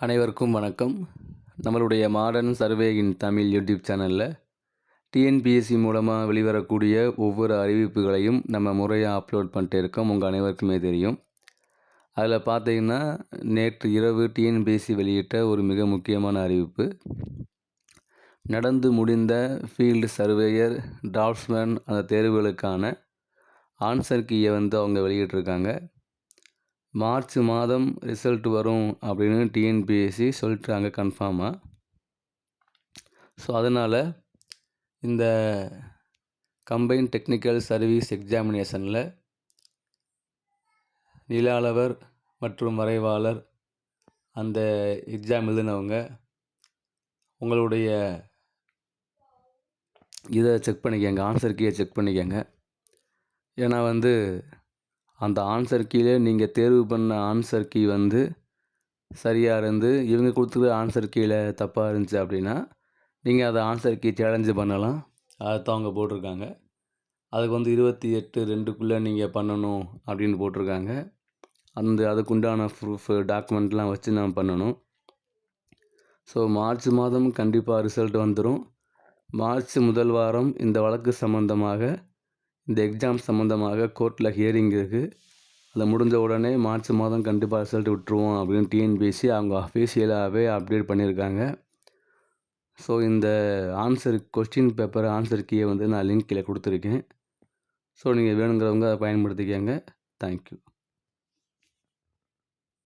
அனைவருக்கும் வணக்கம். நம்மளுடைய modern survey in Tamil YouTube சேனலில் டிஎன்பிஎஸ்சி மூலமாக வெளிவரக்கூடிய ஒவ்வொரு அறிவிப்புகளையும் நம்ம முறையாக அப்லோட் பண்ணிட்டே இருக்கோம். உங்கள் அனைவருக்குமே தெரியும். அதில் பார்த்தீங்கன்னா நேற்று இரவு டிஎன்பிஎஸ்சி வெளியிட்ட ஒரு மிக முக்கியமான அறிவிப்பு. நடந்து முடிந்த ஃபீல்டு சர்வேயர் டிராஃப்ட்ஸ்மேன் அந்த தேர்வுகளுக்கான ஆன்சர் கீயை வந்து அவங்க வெளியிட்டிருக்காங்க. மார்ச் மாதம் ரிசல்ட் வரும் அப்படின்னு டிஎன்பிஎஸ்சி சொல்லிட்டாங்க கன்ஃபார்மாக ஸோ அதனால் இந்த கம்பைன் டெக்னிக்கல் சர்வீஸ் எக்ஸாமினேஷனில் நிலாளவர் மற்றும் வரைவாளர் அந்த எக்ஸாம் எழுதினவங்க உங்களுடைய இதை செக் பண்ணிக்கங்க ஆன்சர் கீயை செக் பண்ணிக்கங்க. ஏன்னா வந்து அந்த ஆன்சர் கீழே நீங்கள் தேர்வு பண்ண ஆன்சர் கீ வந்து சரியாக இருந்து இவங்க கொடுத்துருக்க ஆன்சர் கீழே தப்பாக இருந்துச்சு அப்படின்னா நீங்கள் அதை ஆன்சர் கீ சேலஞ்சு பண்ணலாம். அதை தான் அவங்க போட்டிருக்காங்க. அதுக்கு வந்து இருபத்தி எட்டு ரெண்டுக்குள்ளே நீங்கள் பண்ணணும் அப்படின்னு போட்டிருக்காங்க. அந்த அதுக்குண்டான ப்ரூஃப் டாக்குமெண்ட்லாம் வச்சு நான் பண்ணணும். ஸோ மார்ச் மாதம் கண்டிப்பாக ரிசல்ட் வந்துடும் மார்ச் முதல் வாரம் இந்த வழக்கு சம்மந்தமாக இந்த எக்ஸாம் சம்மந்தமாக கோர்ட்டில் ஹியரிங் இருக்குது அதை முடிஞ்ச உடனே மார்ச் மாதம் கண்டிப்பாக ரிசல்ட் விட்டுருவோம் அப்படின்னு டிஎன்பிஎஸ்சி அவங்க அஃபீஷியலாகவே அப்டேட் பண்ணியிருக்காங்க. ஸோ இந்த ஆன்சர் கொஸ்டின் பேப்பர் ஆன்சர் கீயை வந்து நான் லிங்க் கீழே கொடுத்துருக்கேன். ஸோ நீங்கள் வேணுங்கிறவங்க அதை பயன்படுத்திக்கங்க. தேங்க்யூ